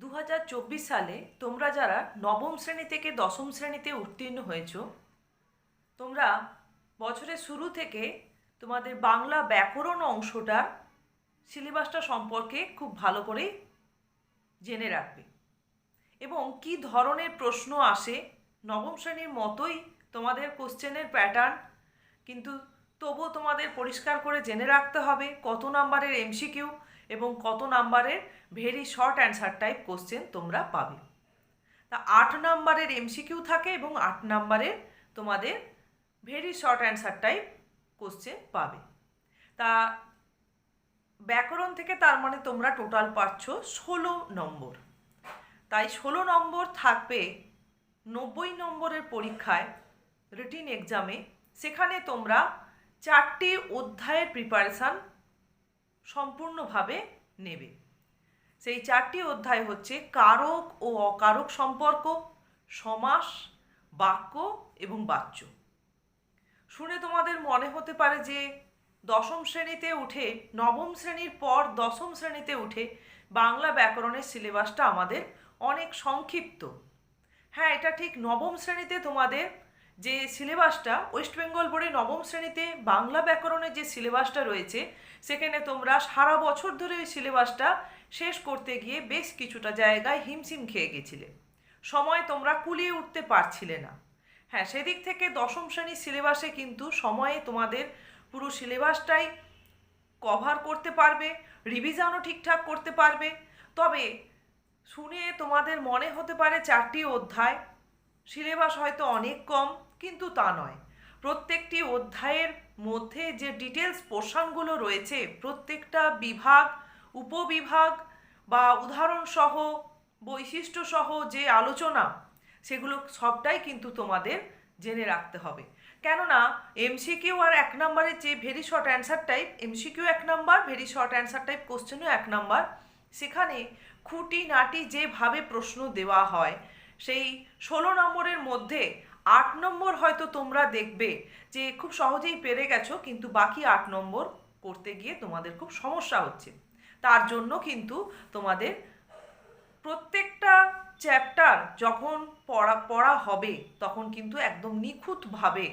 দু হাজার চব্বিশ সালে তোমরা যারা নবম শ্রেণি থেকে দশম শ্রেণীতে উত্তীর্ণ হয়েছ, তোমরা বছরের শুরু থেকে তোমাদের বাংলা ব্যাকরণ অংশটা সিলেবাসটা সম্পর্কে খুব ভালো করে জেনে রাখবে। এবং কি ধরনের প্রশ্ন আসে নবম শ্রেণির মতোই তোমাদের কোশ্চেনের প্যাটার্ন, কিন্তু তবুও তোমাদের পরিষ্কার করে জেনে রাখতে হবে কত নাম্বারের এমসিকিউ এবং কত নাম্বারের? Very short answer type question তোমরা পাবে। তা আট নাম্বারের এমসিকিউ থাকে এবং আট নাম্বারের তোমাদের very short answer type question পাবে। তা ব্যাকরণ থেকে তার মানে তোমরা টোটাল পাচ্ছ ষোলো নম্বর। তাই ষোলো নম্বর থাকবে নব্বই নম্বরের পরীক্ষায় রিটিন এক্সামে সেখানে তোমরা চারটি অধ্যায়ের প্রিপারেশান সম্পূর্ণভাবে নেবে। সেই চারটি অধ্যায় হচ্ছে কারক ও অকারক সম্পর্ক, সমাস, বাক্য এবং বাচ্য। শুনে তোমাদের মনে হতে পারে যে দশম শ্রেণীতে উঠে, নবম শ্রেণির পর দশম শ্রেণীতে উঠে বাংলা ব্যাকরণের সিলেবাসটা আমাদের অনেক সংক্ষিপ্ত। হ্যাঁ এটা ঠিক নবম শ্রেণীতে তোমাদের যে সিলেবাসটা, ওয়েস্ট বেঙ্গল বোর্ডে নবম শ্রেণীতে বাংলা ব্যাকরণের যে সিলেবাসটা রয়েছে সেখানে তোমরা সারা বছর ধরে ওই সিলেবাসটা শেষ করতে গিয়ে বেশ কিছুটা জায়গায় হিমশিম খেয়ে গেছিলে। সময় তোমরা কুলিয়ে উঠতে পারছিলে না। হ্যাঁ সেদিক থেকে দশম শ্রেণির সিলেবাসে কিন্তু সময়ে তোমাদের পুরো সিলেবাসটাই কভার করতে পারবে, রিভিশনও ঠিকঠাক করতে পারবে। তবে শুনে তোমাদের মনে হতে পারে চারটি অধ্যায়, সিলেবাস হয়তো অনেক কম, কিন্তু তা নয়। প্রত্যেকটি অধ্যায়ের মধ্যে যে ডিটেলস পোর্শনগুলো রয়েছে, প্রত্যেকটা বিভাগ, উপবিভাগ বা উদাহরণসহ, বৈশিষ্ট্যসহ যে আলোচনা, সেগুলো সবটাই কিন্তু তোমাদের জেনে রাখতে হবে। কেননা এমসিকিউ আর এক নম্বরের যে very short answer type MCQ এক number very short answer type কোশ্চেনও এক নাম্বার, সেখানে খুঁটি নাটি যেভাবে প্রশ্ন দেওয়া হয়, সেই ষোলো নম্বরের মধ্যে আট নম্বর হয়তো তোমরা দেখবে যে খুব সহজেই পেরে গেছো, কিন্তু বাকি আট নম্বর করতে গিয়ে তোমাদের খুব সমস্যা হচ্ছে। তার জন্য কিন্তু তোমাদের প্রত্যেকটা চ্যাপ্টার যখন পড়া পড়া হবে, তখন কিন্তু একদম নিখুঁতভাবে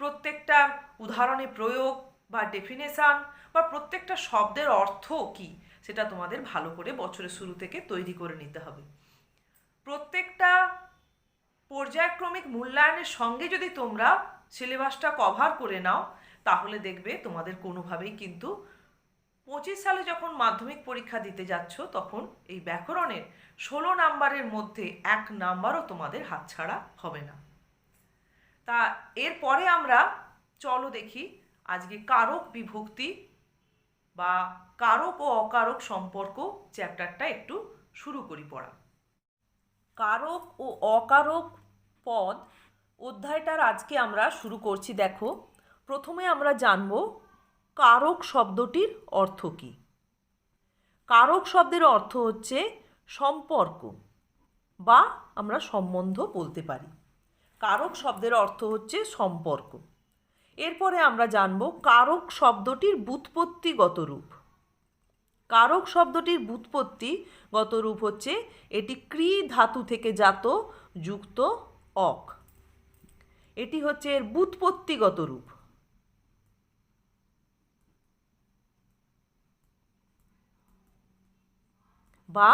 প্রত্যেকটা উদাহরণে প্রয়োগ বা ডেফিনেশান বা প্রত্যেকটা শব্দের অর্থ কী, সেটা তোমাদের ভালো করে বছরের শুরু থেকে তৈরি করে নিতে হবে। প্রত্যেকটা পর্যায়ক্রমিক মূল্যায়নের সঙ্গে যদি তোমরা সিলেবাসটা কভার করে নাও, তাহলে দেখবে তোমাদের কোনোভাবেই কিন্তু পঁচিশ সালে যখন মাধ্যমিক পরীক্ষা দিতে যাচ্ছ, তখন এই ব্যাকরণের ষোলো নাম্বারের মধ্যে এক নাম্বারও তোমাদের হাতছাড়া হবে না। তা এরপরে আমরা চলো দেখি আজকে কারক বিভক্তি বা কারক ও অকারক সম্পর্ক চ্যাপ্টারটা একটু শুরু করি পড়া। কারক ও অকারক পদ অধ্যায়টার আজকে আমরা শুরু করছি, দেখো। প্রথমে আমরা জানব কারক শব্দটির অর্থ কী। কারক শব্দের অর্থ হচ্ছে সম্পর্ক বা আমরা সম্বন্ধ বলতে পারি। কারক শব্দের অর্থ হচ্ছে সম্পর্ক। এরপরে আমরা জানব কারক শব্দটির বুৎপত্তিগত রূপ। কারক শব্দটির বুৎপত্তি গত রূপ হচ্ছে, এটি ক্রি ধাতু থেকে জাত, যুক্ত, অক। এটি হচ্ছে এর বুৎপত্তিগত রূপ। বা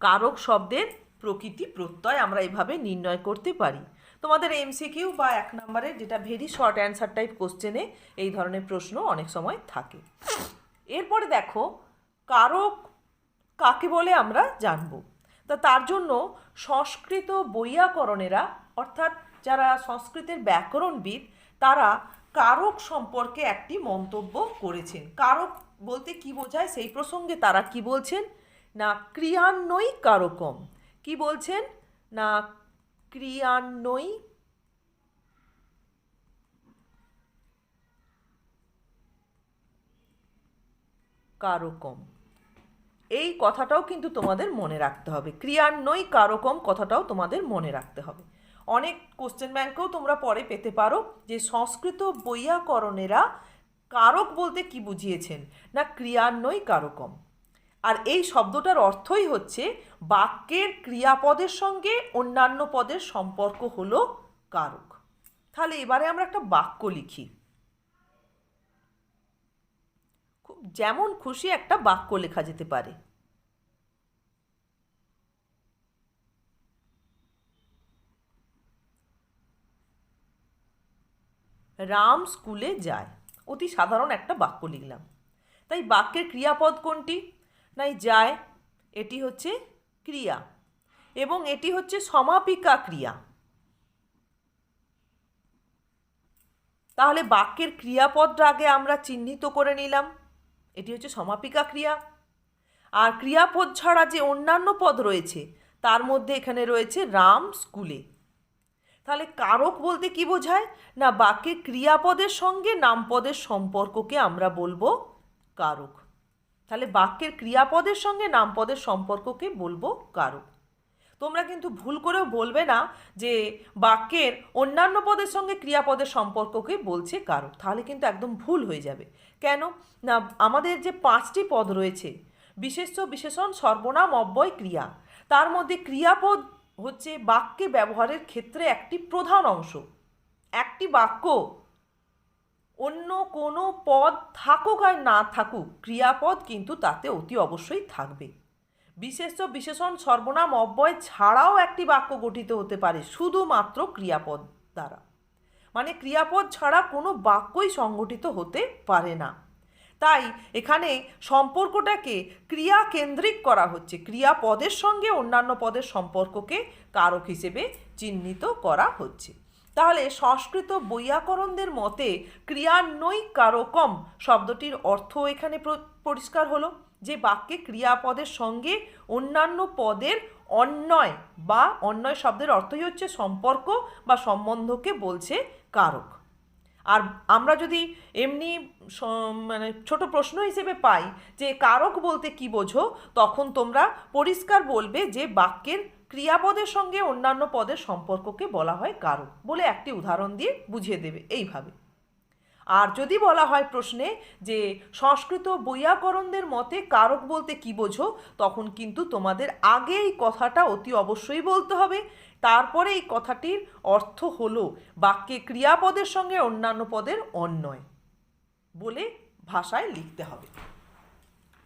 কারক শব্দের প্রকৃতি প্রত্যয় আমরা এভাবে নির্ণয় করতে পারি। তোমাদের এমসিকিউ বা এক নম্বরের যেটা ভেরি শর্ট অ্যান্সার টাইপ কোশ্চেনে এই ধরনের প্রশ্ন অনেক সময় থাকে। এরপরে দেখো কারক কাকে বলে আমরা জানব। তা তার জন্য সংস্কৃত বৈয়াকরণেরা, অর্থাৎ যারা সংস্কৃতের ব্যাকরণবিদ, তারা কারক সম্পর্কে একটি মন্তব্য করেছেন। কারক বলতে কি বোঝায়? সেই প্রসঙ্গে তারা কি বলছেন? না ক্রিয়ান্বয়ী কারকম। কি বলছেন? না ক্রিয়ান্বয়ী কারকম এই কথাটাও কিন্তু তোমাদের মনে রাখতে হবে। ক্রিয়ান্বয়ী কারকম কথাটাও তোমাদের মনে রাখতে হবে। অনেক কোশ্চেন ব্যাংকেও তোমরা পরে পেতে পারো যে সংস্কৃত বৈয়াকরণেরা কারক বলতে কি বুঝিয়েছেন? না ক্রিয়ান্বয়ী কারকম আর এই শব্দটার অর্থই হচ্ছে বাক্যের ক্রিয়াপদের সঙ্গে অন্যান্য পদের সম্পর্ক হলো কারক। তাহলে এবারে আমরা একটা বাক্য লিখি খুব যেমন খুশি একটা বাক্য লেখা যেতে পারে। রাম স্কুলে যায়। অতি সাধারণ একটা বাক্য লিখলাম। তাই বাক্যের ক্রিয়াপদ কোনটি? নাই যায়, এটি হচ্ছে ক্রিয়া এবং এটি হচ্ছে সমাপিকা ক্রিয়া। তাহলে বাক্যের ক্রিয়াপদটা আগে আমরা চিহ্নিত করে নিলাম। এটি হচ্ছে সমাপিকা ক্রিয়া। আর ক্রিয়াপদ ছাড়া যে অন্যান্য পদ রয়েছে, তার মধ্যে এখানে রয়েছে রাম স্কুলে। তাহলে কারক বলতে কি বোঝায়? না, বাক্যে ক্রিয়াপদের সঙ্গে নামপদের সম্পর্ককে আমরা বলব কারক। তাহলে বাক্যের ক্রিয়াপদের সঙ্গে নামপদের সম্পর্ককে বলব কারক। তোমরা কিন্তু ভুল করেও বলবে না যে বাক্যের অন্যান্য পদের সঙ্গে ক্রিয়াপদের সম্পর্ককে বলছে কারক তাহলে কিন্তু একদম ভুল হয়ে যাবে। কেন? না, আমাদের যে পাঁচটি পদ রয়েছে, বিশেষ্য, বিশেষণ, সর্বনাম, অব্যয়, ক্রিয়া, তার মধ্যে ক্রিয়াপদ হচ্ছে বাক্যে ব্যবহারের ক্ষেত্রে একটি প্রধান অংশ। একটি বাক্য অন্য কোনো পদ থাকুক আর না থাকুক, ক্রিয়াপদ কিন্তু তাতে অতি অবশ্যই থাকবে। বিশেষ্য বিশেষণ, সর্বনাম, অব্যয় ছাড়াও একটি বাক্য গঠিত হতে পারে শুধুমাত্র ক্রিয়াপদ দ্বারা। মানে ক্রিয়াপদ ছাড়া কোনো বাক্যই সংগঠিত হতে পারে না। তাই এখানে সম্পর্কটাকে ক্রিয়া কেন্দ্রিক করা হচ্ছে। ক্রিয়াপদের সঙ্গে অন্যান্য পদের সম্পর্ককে কারক হিসেবে চিহ্নিত করা হচ্ছে। তাহলে সংস্কৃত বৈয়াকরণদের মতে ক্রিয়ান্বয়ী কারকম শব্দটির অর্থ এখানে পরিষ্কার হলো। যে বাক্যে ক্রিয়াপদের সঙ্গে অন্যান্য পদের অন্যয় বা অন্যয় শব্দের অর্থই হচ্ছে সম্পর্ক বা সম্বন্ধকে বলছে কারক। আর আমরা যদি এমনি মানে ছোট প্রশ্ন হিসেবে পাই যে কারক বলতে কি বোঝো, তখন তোমরা পরিষ্কার বলবে যে বাক্যের ক্রিয়াপদের সঙ্গে অন্যান্য পদের সম্পর্ককে বলা হয় কারক বলে একটি উদাহরণ দিয়ে বুঝিয়ে দেবে। এইভাবে। আর যদি বলা হয় প্রশ্নে যে সংস্কৃত বৈয়াকরণদের মতে কারক বলতে কি বোঝো, তখন কিন্তু তোমাদের আগে এই কথাটা অতি অবশ্যই বলতে হবে। তারপরে এই কথাটির অর্থ হলো বাক্যে ক্রিয়াপদের সঙ্গে অন্যান্য পদের অন্যয় বলে ভাষায় লিখতে হবে।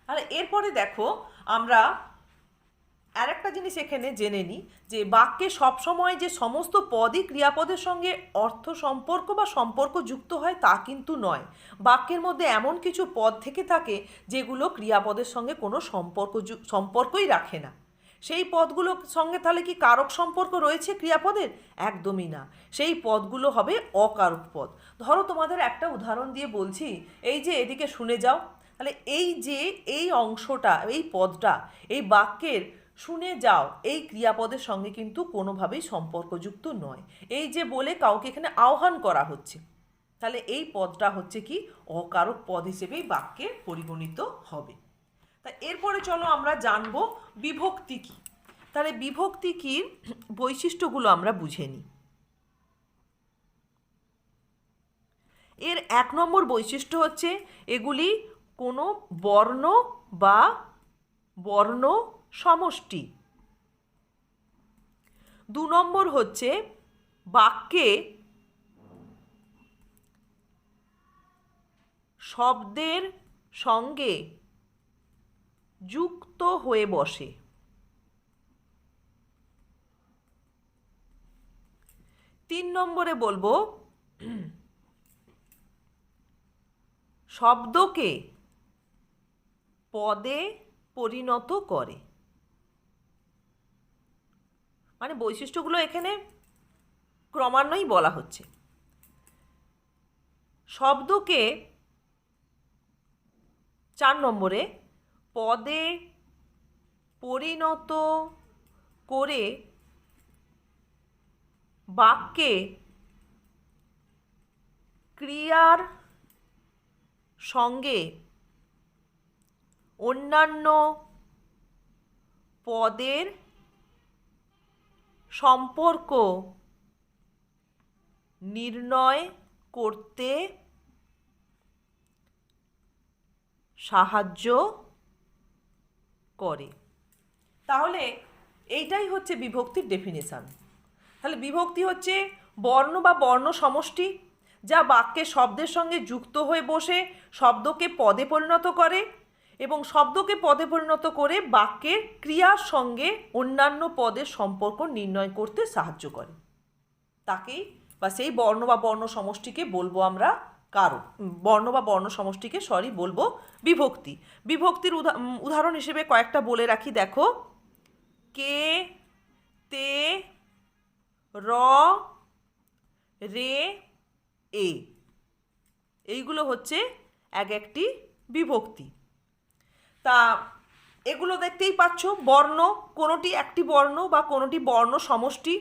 আর এরপরে দেখো আমরা আর একটা জিনিস এখানে জেনে নিই যে বাক্যে সবসময় যে সমস্ত পদই ক্রিয়াপদের সঙ্গে অর্থ সম্পর্ক বা সম্পর্ক যুক্ত হয় তা কিন্তু নয়। বাক্যের মধ্যে এমন কিছু পদ থেকে থাকে যেগুলো ক্রিয়াপদের সঙ্গে কোনো সম্পর্ক সম্পর্কই রাখে না। সেই পদগুলোর সঙ্গে তাহলে কি কারক সম্পর্ক রয়েছে ক্রিয়াপদের? একদমই না। সেই পদগুলো হবে অকারক পদ। ধরো তোমাদের একটা উদাহরণ দিয়ে বলছি, এই যে এদিকে শুনে যাও, তাহলে এই যে এই অংশটা, এই পদটা, এই বাক্যের শুনে যাও, এই ক্রিয়াপদের সঙ্গে কিন্তু কোনোভাবেই সম্পর্কযুক্ত নয়। এই যে বলে কাউকে এখানে আহ্বান করা হচ্ছে, তাহলে এই পদটা হচ্ছে কি? অকারক পদ হিসেবেই বাক্যে পরিগণিত হবে। তা এরপরে চলো আমরা জানব বিভক্তি কী। তাহলে বিভক্তি কীর বৈশিষ্ট্যগুলো আমরা বুঝে নিই। এর এক নম্বর বৈশিষ্ট্য হচ্ছে, এগুলি কোনো বর্ণ বা বর্ণ সমষ্টি। দু নম্বর হচ্ছে বাক্যে শব্দের সঙ্গে যুক্ত হয়ে বসে। তিন নম্বরে বলব, শব্দকে পদে পরিণত করে। মানে বৈশিষ্ট্যগুলো এখানে ক্রমান্বয়েই বলা হচ্ছে। শব্দকে চার নম্বরে পদে পরিণত করে বাক্যে ক্রিয়ার সঙ্গে অন্যান্য পদের সম্পর্ক নির্ণয় করতে সাহায্য করে। তাহলে এইটাই হচ্ছে বিভক্তির ডেফিনেশান তাহলে বিভক্তি হচ্ছে বর্ণ বা বর্ণ সমষ্টি যা বাক্যে শব্দের সঙ্গে যুক্ত হয়ে বসে শব্দকে পদে পরিণত করে এবং শব্দকে পদে পরিণত করে বাক্যের ক্রিয়ার সঙ্গে অন্যান্য পদের সম্পর্ক নির্ণয় করতে সাহায্য করে। তাকেই বা সেই বর্ণ বা বর্ণ সমষ্টিকে বলব আমরা কারও, বর্ণ বা বর্ণ সমষ্টিকে সরি বলব বিভক্তি। বিভক্তির উদা- উদাহরণ হিসেবে কয়েকটা বলে রাখি। দেখো, কে, তে, র, রে, এ। এইগুলো হচ্ছে এক একটি বিভক্তি। তা এগুলো দেখতেই পাচ্ছ, বর্ণ, কোনোটি একটি বর্ণ বা কোনোটি বর্ণ সমষ্টি।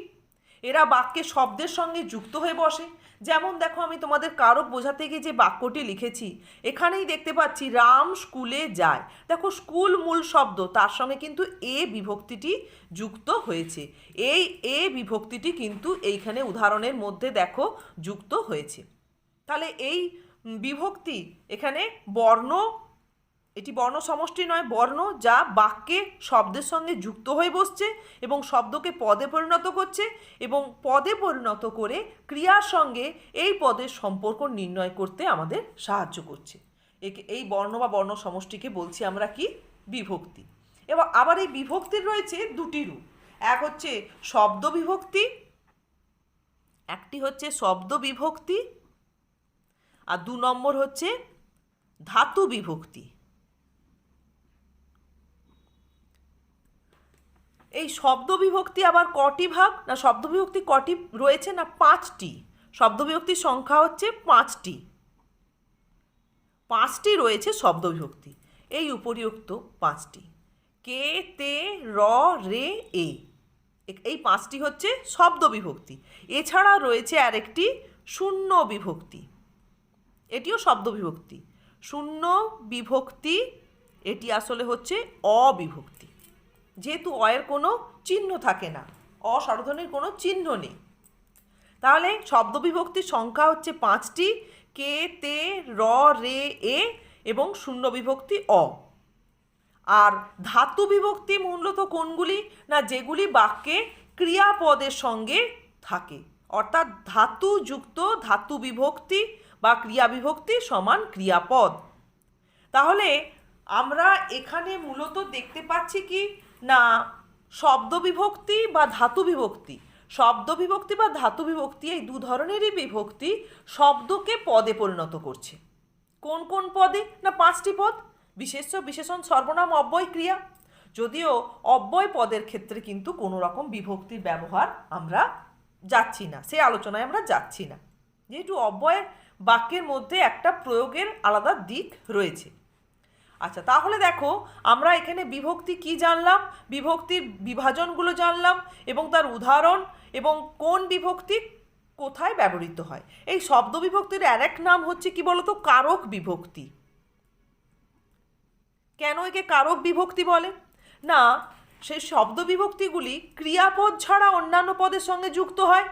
এরা বাক্যে শব্দের সঙ্গে যুক্ত হয়ে বসে। যেমন দেখো, আমি তোমাদের কারও বোঝাতে গিয়ে যে বাক্যটি লিখেছি, এখানেই দেখতে পাচ্ছি, রাম স্কুলে যায়। দেখো, স্কুল মূল শব্দ, তার সঙ্গে কিন্তু এ বিভক্তিটি যুক্ত হয়েছে। এই এ বিভক্তিটি কিন্তু এইখানে উদাহরণের মধ্যে দেখো, যুক্ত হয়েছে। তাহলে এই বিভক্তি এখানে বর্ণ এটি বর্ণ সমষ্টি নয়, বর্ণ যা বাক্যে শব্দের সঙ্গে যুক্ত হয়ে বসছে এবং শব্দকে পদে পরিণত করছে এবং পদে পরিণত করে ক্রিয়ার সঙ্গে এই পদের সম্পর্ক নির্ণয় করতে আমাদের সাহায্য করছে। একে, এই বর্ণ বা বর্ণ সমষ্টিকে বলছি আমরা কি? বিভক্তি। এবং আবার এই বিভক্তির রয়েছে দুটি রূপ। এক হচ্ছে শব্দ বিভক্তি, একটি হচ্ছে শব্দ বিভক্তি, আর দু নম্বর হচ্ছে ধাতু বিভক্তি। এই শব্দ বিভক্তি আবার কটি ভাগ? না শব্দ বিভক্তি কটি রয়েছে না পাঁচটি? শব্দ বিভক্তির সংখ্যা হচ্ছে পাঁচটি। পাঁচটি রয়েছে শব্দ বিভক্তি এই উপরিউক্ত পাঁচটি। কে, তে, র, রে, এ। এই পাঁচটি হচ্ছে শব্দ বিভক্তি এছাড়া রয়েছে আরেকটি শূন্য বিভক্তি এটিও শব্দ বিভক্তি শূন্য বিভক্তি এটি আসলে হচ্ছে অবিভক্তি। যেহেতু অয়ের কোনো চিহ্ন থাকে না অসারধনের কোনো চিহ্ন নেই। তাহলে শব্দ বিভক্তির সংখ্যা হচ্ছে পাঁচটি, কে, তে, র, রে, এ এবং শূন্য বিভক্তি অ। আর ধাতু বিভক্তি মূলত কোনগুলি না যেগুলি বাক্যে ক্রিয়াপদের সঙ্গে থাকে? অর্থাৎ ধাতু যুক্ত ধাতু বিভক্তি বা ক্রিয়া বিভক্তি সমান ক্রিয়াপদ। তাহলে আমরা এখানে মূলত দেখতে পাচ্ছি কি না শব্দ বিভক্তি বা ধাতু বিভক্তি শব্দ বিভক্তি বা ধাতু বিভক্তি এই দু ধরনেরই বিভক্তি শব্দকে পদে পরিণত করছে। কোন কোন পদে? না, পাঁচটি পদ। বিশেষ্য, বিশেষণ, সর্বনাম, অব্যয়, ক্রিয়া। যদিও অব্যয় পদের ক্ষেত্রে কিন্তু কোনো রকম বিভক্তির ব্যবহার আমরা যাচ্ছি না, সে আলোচনায় আমরা যাচ্ছি না। যেহেতু অব্যয়ের বাক্যের মধ্যে একটা প্রয়োগের আলাদা দিক রয়েছে। আচ্ছা তাহলে দেখো, আমরা এখানে বিভক্তি কি জানলাম? বিভক্তির বিভাজনগুলো জানলাম এবং তার উদাহরণ এবং কোন বিভক্তি কোথায় ব্যবহৃত হয়? এই শব্দ বিভক্তির আর এক নাম হচ্ছে কি বলতো? কারক বিভক্তি। কেন একে কারক বিভক্তি বলে? না, সেই শব্দ বিভক্তিগুলি ক্রিয়াপদ ছাড়া অন্যান্য পদের সঙ্গে যুক্ত হয়।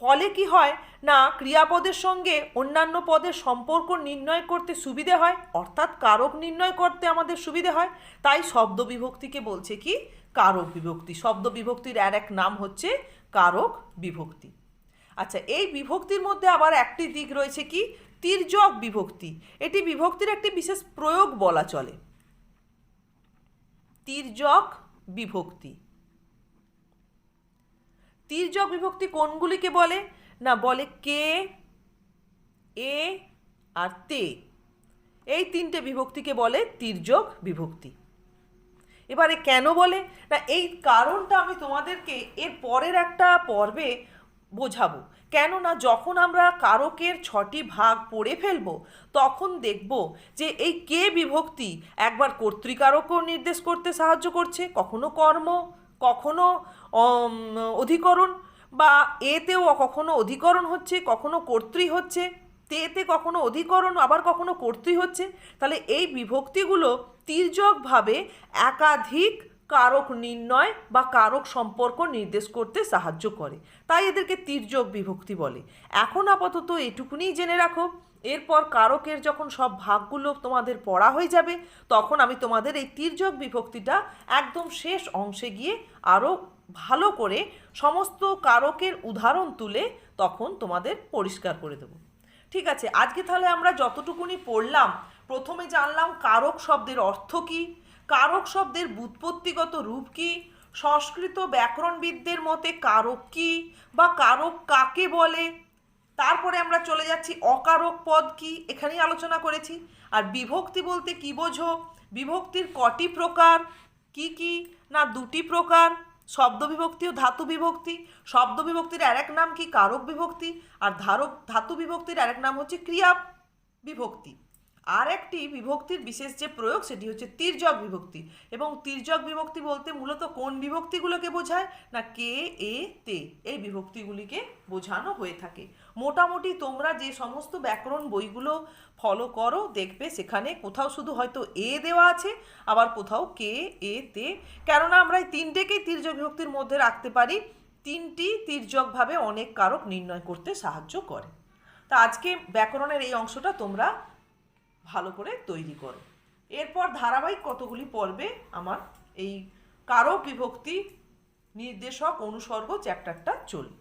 ফলে কি হয়? না, ক্রিয়াপদের সঙ্গে অন্যান্য পদের সম্পর্ক নির্ণয় করতে সুবিধে হয়, অর্থাৎ কারক নির্ণয় করতে আমাদের সুবিধে হয়। তাই শব্দ বিভক্তিকে বলছে কি? কারক বিভক্তি। শব্দ বিভক্তির আর এক নাম হচ্ছে কারক বিভক্তি। আচ্ছা এই বিভক্তির মধ্যে আবার একটি দিক রয়েছে কি? তির্যক বিভক্তি। এটি বিভক্তির একটি বিশেষ প্রয়োগ বলা চলে। তির্যক বিভক্তি। তির্যক বিভক্তি কোনগুলিকে বলে? না, বলে কে, এ আর তে। এই তিনটে বিভক্তিকে বলে তির্যক বিভক্তি। এবারে কেন বলে? না, এই কারণটা আমি তোমাদেরকে এর পরের একটা পর্বে বোঝাবো। কেননা, যখন আমরা কারকের ছটি ভাগ পড়ে ফেলব, তখন দেখব যে এই কে বিভক্তি একবার কর্তৃকারকও নির্দেশ করতে সাহায্য করছে, কখনো কর্ম কখনো অধিকরণ বা এতেও কখনো অধিকরণ হচ্ছে, কখনো কর্তৃ হচ্ছে, তেতে কখনো অধিকরণ, আবার কখনো কর্তৃ হচ্ছে, তাহলে এই বিভক্তিগুলো তির্যকভাবে একাধিক কারক নির্ণয় বা কারক সম্পর্ক নির্দেশ করতে সাহায্য করে। তাই এদেরকে তির্যক বিভক্তি বলে। এখন আপাতত এটুকুনি জেনে রাখো। এরপর কারকের যখন সব ভাগগুলো তোমাদের পড়া হয়ে যাবে, তখন আমি তোমাদের এই তির্যক বিভক্তিটা একদম শেষ অংশে গিয়ে আরও ভালো করে সমস্ত কারকের উদাহরণ তুলে তখন তোমাদের পরিষ্কার করে দেবো। ঠিক আছে, আজকে তাহলে আমরা যতটুকুনি পড়লাম, প্রথমে জানলাম কারক শব্দের অর্থ কী, কারক শব্দের ব্যুৎপত্তিগত রূপ কী, সংস্কৃত ব্যাকরণবিদদের মতে কারক কী, বা কারক কাকে বলে তারপরে আমরা চলে যাচ্ছি অকারক পদ কি? এখানেই আলোচনা করেছি। আর বিভক্তি বলতে কি বোঝো? বিভক্তির কটি প্রকার? কি কি? না, দুটি প্রকার? শব্দ বিভক্তি ও ধাতু বিভক্তি। শব্দ বিভক্তির আরেক নাম কি? কারক বিভক্তি। আর ধারক, ধাতু বিভক্তির আরেক নাম হচ্ছে ক্রিয়া বিভক্তি। আর একটি বিভক্তির বিশেষ যে প্রয়োগ, সেটি হচ্ছে তির্যক বিভক্তি। এবং তির্যক বিভক্তি বলতে মূলত কোন বিভক্তিগুলোকে বোঝায়? না, কে, এ, তে। এই বিভক্তিগুলিকে বোঝানো হয়ে থাকে। মোটামুটি তোমরা যে সমস্ত ব্যাকরণ বইগুলো ফলো করো, দেখবে সেখানে কোথাও শুধু হয়তো এ দেওয়া আছে, আবার কোথাও কে, এ, তে। কেননা আমরা এই তিনটেকেই তির্যক বিভক্তির মধ্যে রাখতে পারি। তিনটি তির্যকভাবে অনেক কারক নির্ণয় করতে সাহায্য করে। তা আজকে ব্যাকরণের এই অংশটা তোমরা ভালো করে তৈরি করো। এরপর ধারাবাহিক কতগুলি পর্বে আমার এই কারক বিভক্তি নির্দেশক অনুসর্গ চ্যাপ্টারটা চলবে।